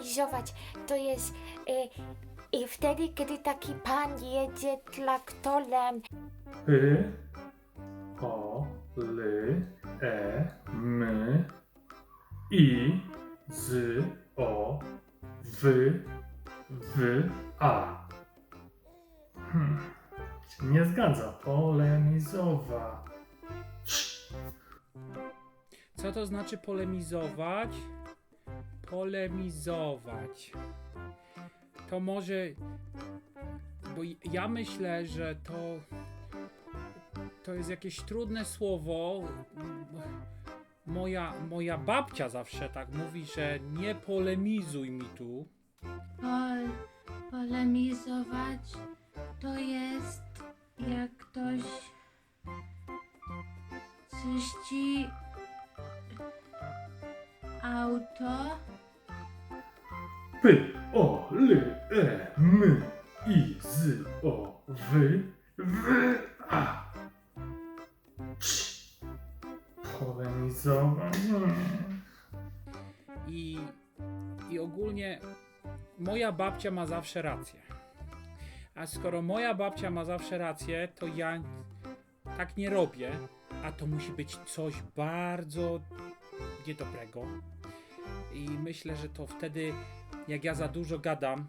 polemizować. To jest y, i wtedy, kiedy taki pan jedzie traktorem. Y, o, ly, e, my, i, z, o, wy, wy, a. Hmm. się Nie zgadza. Polemizowa. Co to znaczy polemizować? Polemizować. To może. Bo ja myślę, że to. To jest jakieś trudne słowo. Moja, moja babcia zawsze tak mówi, że nie polemizuj mi tu. Pol, polemizować to jest jak ktoś czyści auto. Py, o, ly, e, my, i, z, o, wy, wy, a. Cii. I, I ogólnie moja babcia ma zawsze rację. A skoro moja babcia ma zawsze rację, to ja tak nie robię, a to musi być coś bardzo niedobrego. I myślę, że to wtedy, jak ja za dużo gadam,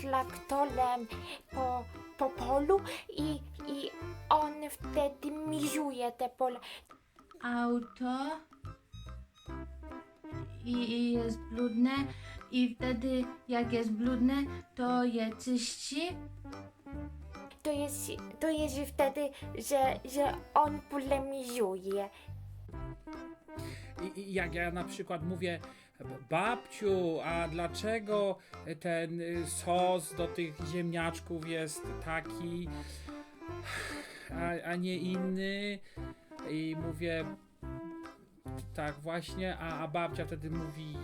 traktorem po, po polu i, i on wtedy mizuje te pole. auto i, i jest brudne i wtedy jak jest brudne to je czyści To jest, to jest wtedy, że, że on polemizuje. I, I jak ja na przykład mówię, babciu, a dlaczego ten y, sos do tych ziemniaczków jest taki, a, a nie inny? I mówię, tak właśnie, a, a babcia wtedy mówi,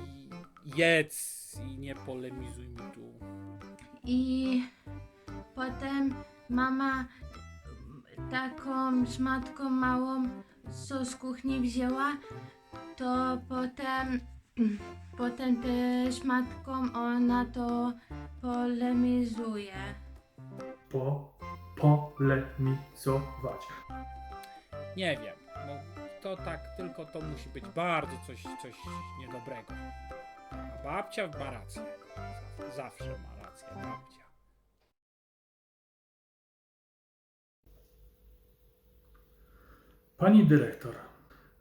jedz i nie polemizuj mi tu. i potem mama taką szmatką małą z kuchni wzięła to potem potem te szmatką ona to polemizuje. Po, polemizować. Nie wiem, no to tak, tylko to musi być bardzo coś, coś niedobrego. A babcia ma rację. Zawsze ma rację babcia. Pani dyrektor,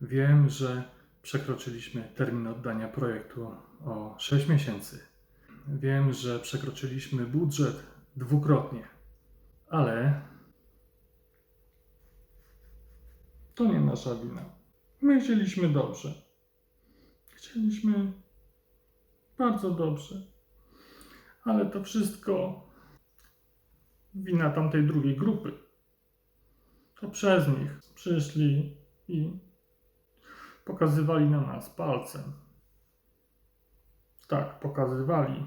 wiem, że przekroczyliśmy termin oddania projektu o 6 miesięcy. Wiem, że przekroczyliśmy budżet dwukrotnie, ale to nie nasza wina. My chcieliśmy dobrze. Chcieliśmy bardzo dobrze. Ale to wszystko wina tamtej drugiej grupy to przez nich przyszli i pokazywali na nas palcem. Tak, pokazywali.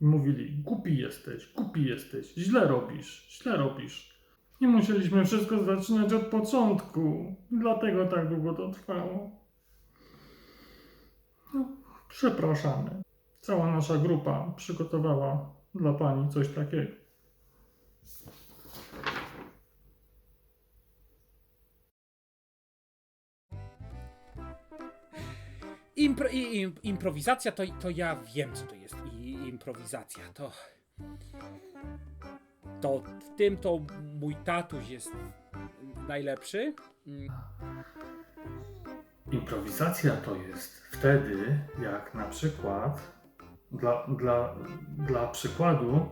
I mówili: Głupi jesteś, głupi jesteś, źle robisz, źle robisz. Nie musieliśmy wszystko zaczynać od początku, dlatego tak długo to trwało. No, przepraszamy. Cała nasza grupa przygotowała dla pani coś takiego. Impro, i, im, improwizacja to, to ja wiem, co to jest. I improwizacja to. To w tym to mój tatuś jest najlepszy. Mm, Improwizacja to jest wtedy, jak na przykład, dla, dla, dla przykładu,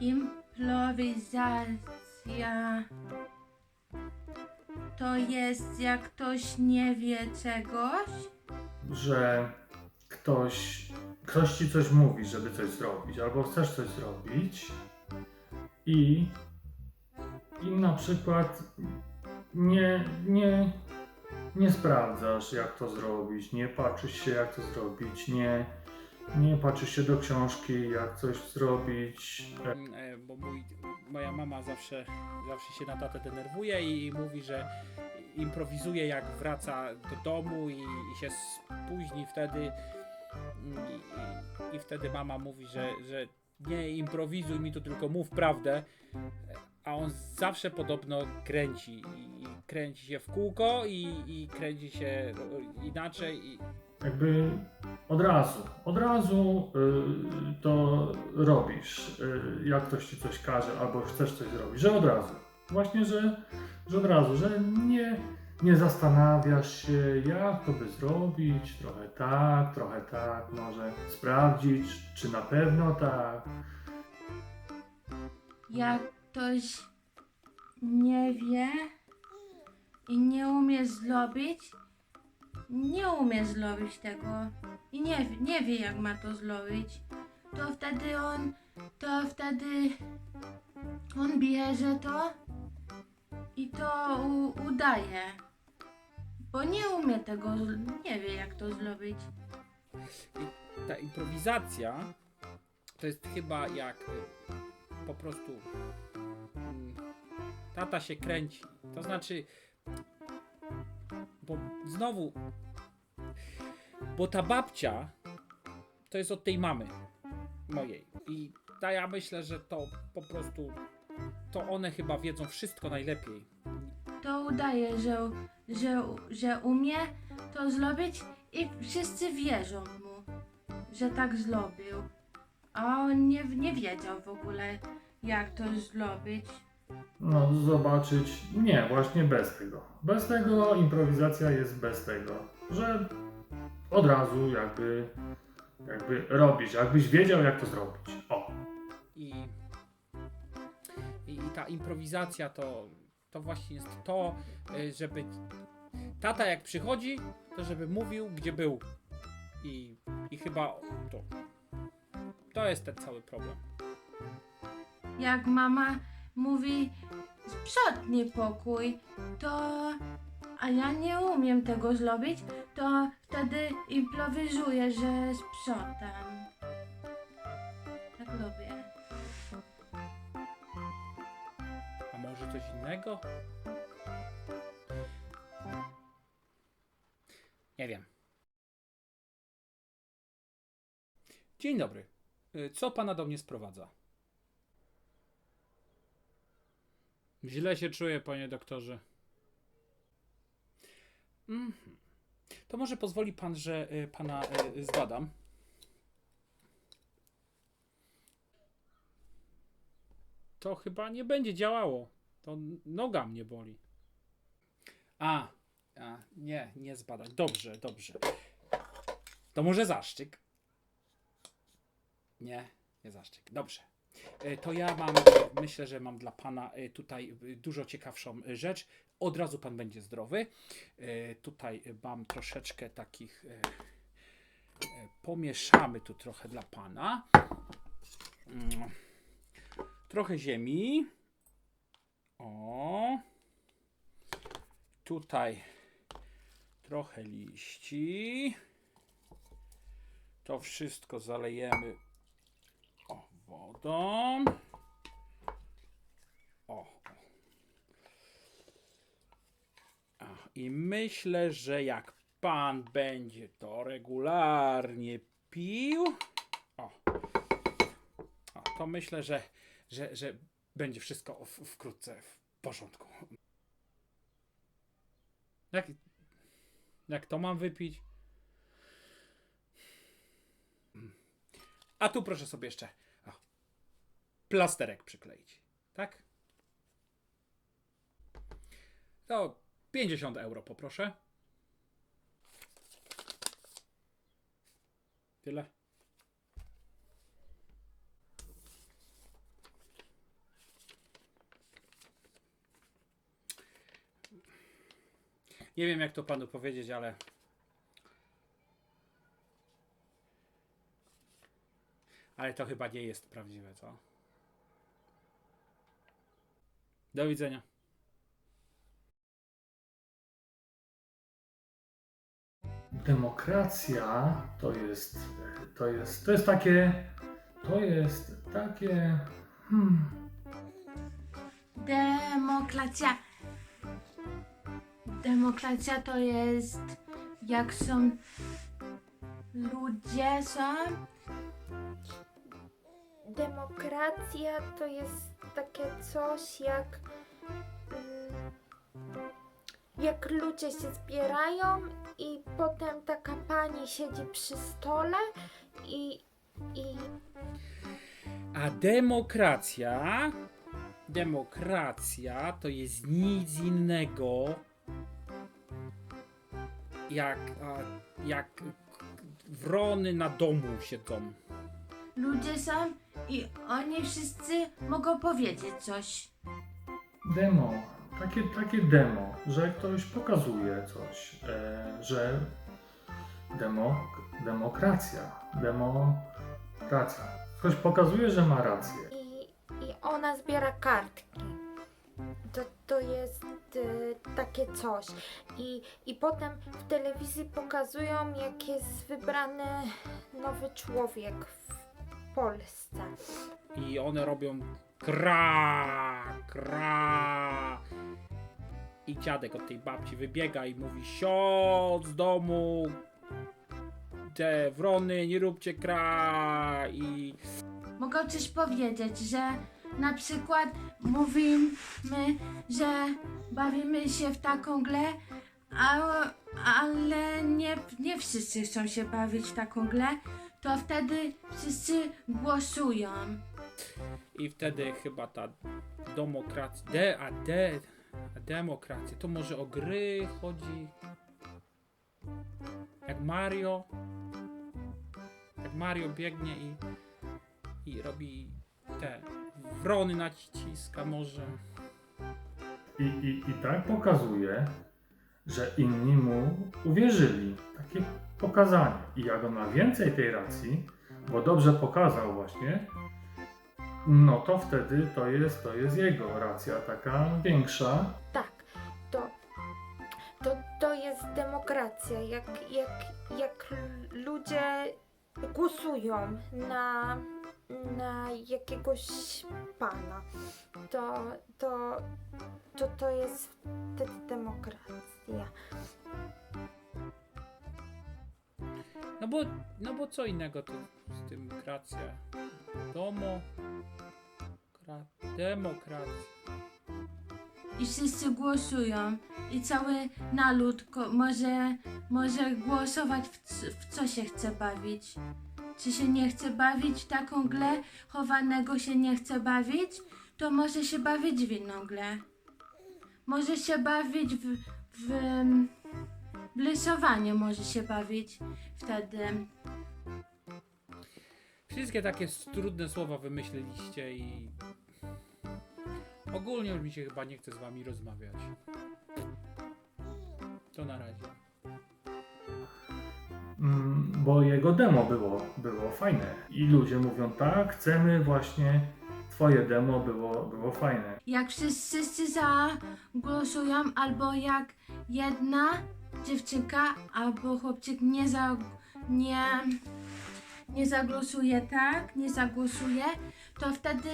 Improwizacja to jest jak ktoś nie wie czegoś. Że ktoś, ktoś ci coś mówi, żeby coś zrobić, albo chcesz coś zrobić i, i na przykład nie, nie, nie sprawdzasz, jak to zrobić, nie patrzysz się, jak to zrobić, nie, nie patrzysz się do książki, jak coś zrobić. mm, e, bo mój, moja mama zawsze, zawsze się na tatę denerwuje i mówi, że improwizuje jak wraca do domu i, i się spóźni wtedy. I, i, wtedy mama mówi, że, że nie improwizuj mi tu, tylko mów prawdę. A on zawsze podobno kręci. I, i kręci się w kółko i, kręci się inaczej. I, Jakby od razu, od razu y, to robisz, y, jak ktoś ci coś każe albo chcesz coś zrobić, że od razu. Właśnie, że, że od razu, że nie, nie zastanawiasz się, jak to by zrobić, trochę tak, trochę tak, może sprawdzić, czy na pewno tak. Jak ktoś nie wie i nie umie zrobić, nie umie zrobić tego i nie, nie wie jak ma to zrobić, to wtedy on, to wtedy on bierze to i to u, udaje. Bo nie umie tego, nie wie jak to zrobić. I ta improwizacja to jest chyba jak y, po prostu mm, tata się kręci. To znaczy, bo znowu, bo ta babcia to jest od tej mamy mojej. I ta ja myślę, że to po prostu to one chyba wiedzą wszystko najlepiej. to udaje, że, że, że umie to zrobić i wszyscy wierzą mu, że tak zrobił. A on nie, nie wiedział w ogóle, jak to zrobić. No, zobaczyć, nie, właśnie bez tego. Bez tego improwizacja jest bez tego, że od razu jakby, jakby robisz, jakbyś wiedział, jak to zrobić. Ta improwizacja to, to właśnie jest to, y, żeby tata jak przychodzi, to żeby mówił, gdzie był. I, i chyba to. To jest ten cały problem. Jak mama mówi, sprzątnij pokój, to a ja nie umiem tego zrobić, to wtedy improwizuję, że sprzątam. Innego? Nie wiem. Dzień dobry. Y, Co pana do mnie sprowadza? Źle się czuję, panie doktorze. Mhm. To może pozwoli pan, że y, pana y, zbadam. To chyba nie będzie działało. To noga mnie boli. A, a nie, nie zbadać. Dobrze, dobrze. To może zaszczyk? Nie, nie zaszczyk. Dobrze. E, To ja mam, myślę, że mam dla pana e, tutaj e, dużo ciekawszą rzecz. Od razu pan będzie zdrowy. Tutaj mam troszeczkę takich. Pomieszamy tu trochę dla pana. Mm. Trochę ziemi. O. Tutaj trochę liści. To wszystko zalejemy o, wodą. O. I myślę, że jak pan będzie to regularnie pił, o, o to myślę, że, że, że będzie wszystko w, wkrótce w porządku. Jak, jak to mam wypić? A tu proszę sobie jeszcze o, plasterek przykleić. Tak? To 50 euro poproszę. Tyle. Nie wiem, jak to panu powiedzieć, ale. Ale to chyba nie jest prawdziwe, co? Do widzenia. Demokracja to jest, to jest, to jest takie, to jest takie, hmm, Demokracja. Demokracja to jest jak są ludzie są. Demokracja to jest takie coś jak. mm, Jak ludzie się zbierają i potem taka pani siedzi przy stole i. i A demokracja, demokracja to jest nic innego jak, jak wrony na domu siedzą. Ludzie są i oni wszyscy mogą powiedzieć coś. Demo. Takie, takie demo, że ktoś pokazuje coś, e, że demo, demokracja, demokracja. Ktoś pokazuje, że ma rację. i, i ona zbiera kartki. To, to jest y, takie coś. I, I potem w telewizji pokazują, jak jest wybrany nowy człowiek w Polsce. I one robią kra, kra. I dziadek od tej babci wybiega i mówi sio z domu. Te wrony, nie róbcie kra. I Mogą coś powiedzieć, że na przykład mówimy, że bawimy się w taką grę, a, ale nie, nie wszyscy chcą się bawić w taką grę, to wtedy wszyscy głosują. I wtedy chyba ta demokracja. De, a de, a demokracja. To może o gry chodzi. Jak Mario. Jak Mario biegnie i, i robi te wrony naciska może. I, i, I tak pokazuje, że inni mu uwierzyli. Takie pokazanie. I jak on ma więcej tej racji, bo dobrze pokazał właśnie, no to wtedy to jest, to jest jego racja taka większa. Tak, to, to, to jest demokracja. Jak, jak, jak ludzie głosują na, na jakiegoś pana, to, to, to, to jest wtedy demokracja. No bo, no bo co innego to z tym kracja. Domo. Kra, demokracja. I wszyscy głosują. I cały naród ko- może, może głosować w, w co się chce bawić. Czy się nie chce bawić w taką grę, chowanego się nie chce bawić, to może się bawić w inną grę. Może się bawić w, w, w rysowanie, może się bawić wtedy. Wszystkie takie trudne słowa wymyśliliście i ogólnie już mi się chyba nie chce z wami rozmawiać. To na razie. Mm, bo jego demo było, było fajne. I ludzie mówią, tak, chcemy właśnie, twoje demo było, było fajne. jak wszyscy, zagłosują, albo jak jedna dziewczynka albo chłopczyk nie, za, nie, nie zagłosuje tak, nie zagłosuje, to wtedy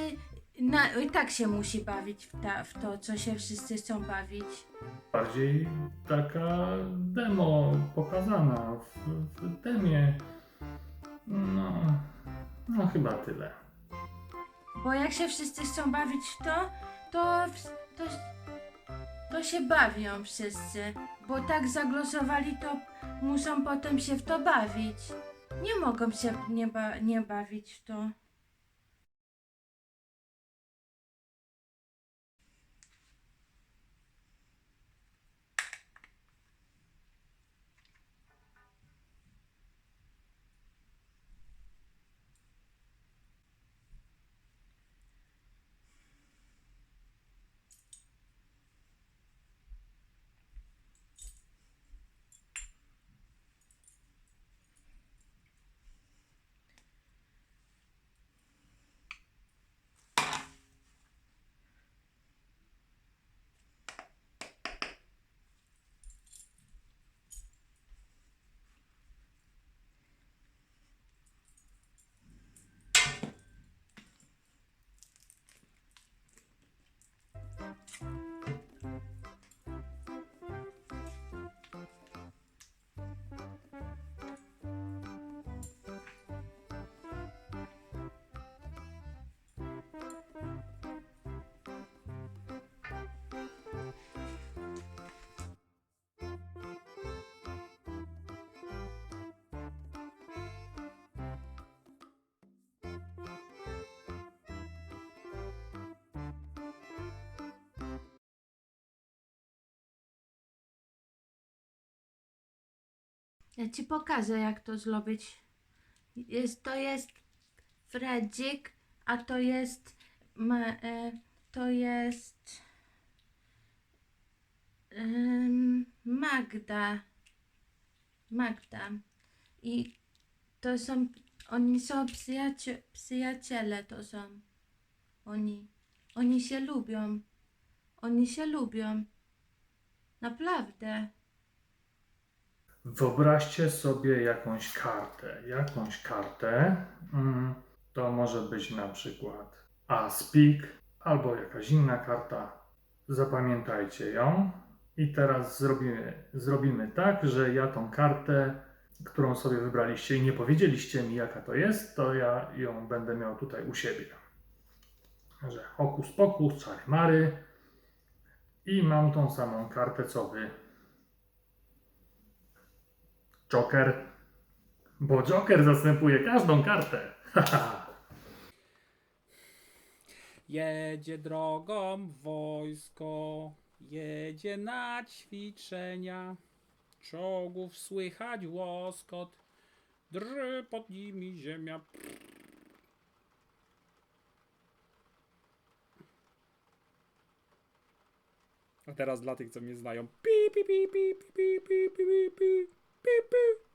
na, i tak się musi bawić w, ta, w to, co się wszyscy chcą bawić. Bardziej taka demo pokazana w, w demie. No, no chyba tyle. Bo jak się wszyscy chcą bawić w to, to, to, to się bawią wszyscy. Bo tak zagłosowali, to muszą potem się w to bawić. Nie mogą się nie, ba- nie bawić w to. Ja ci pokażę, jak to zrobić. Jest, to jest Fredzik, a to jest. Ma, e, to jest. em, Magda. Magda. I to są. Oni są przyjacie, przyjaciele, to są. Oni. Oni się lubią. Oni się lubią. Naprawdę. Wyobraźcie sobie jakąś kartę. Jakąś kartę. mm, To może być na przykład Aspik albo jakaś inna karta. Zapamiętajcie ją. I teraz zrobimy, zrobimy tak, że ja tą kartę, którą sobie wybraliście i nie powiedzieliście mi jaka to jest, to ja ją będę miał tutaj u siebie. Że hokus pokus, czary mary. I mam tą samą kartę co wy. Joker. Bo Joker zastępuje każdą kartę. Jedzie drogą wojsko, jedzie na ćwiczenia. Czołgów słychać łoskot, drży pod nimi ziemia. A teraz dla tych, co mnie znają. Pi, pi, pi, pi, pi, pi, pi, pi, pi, Beep, beep.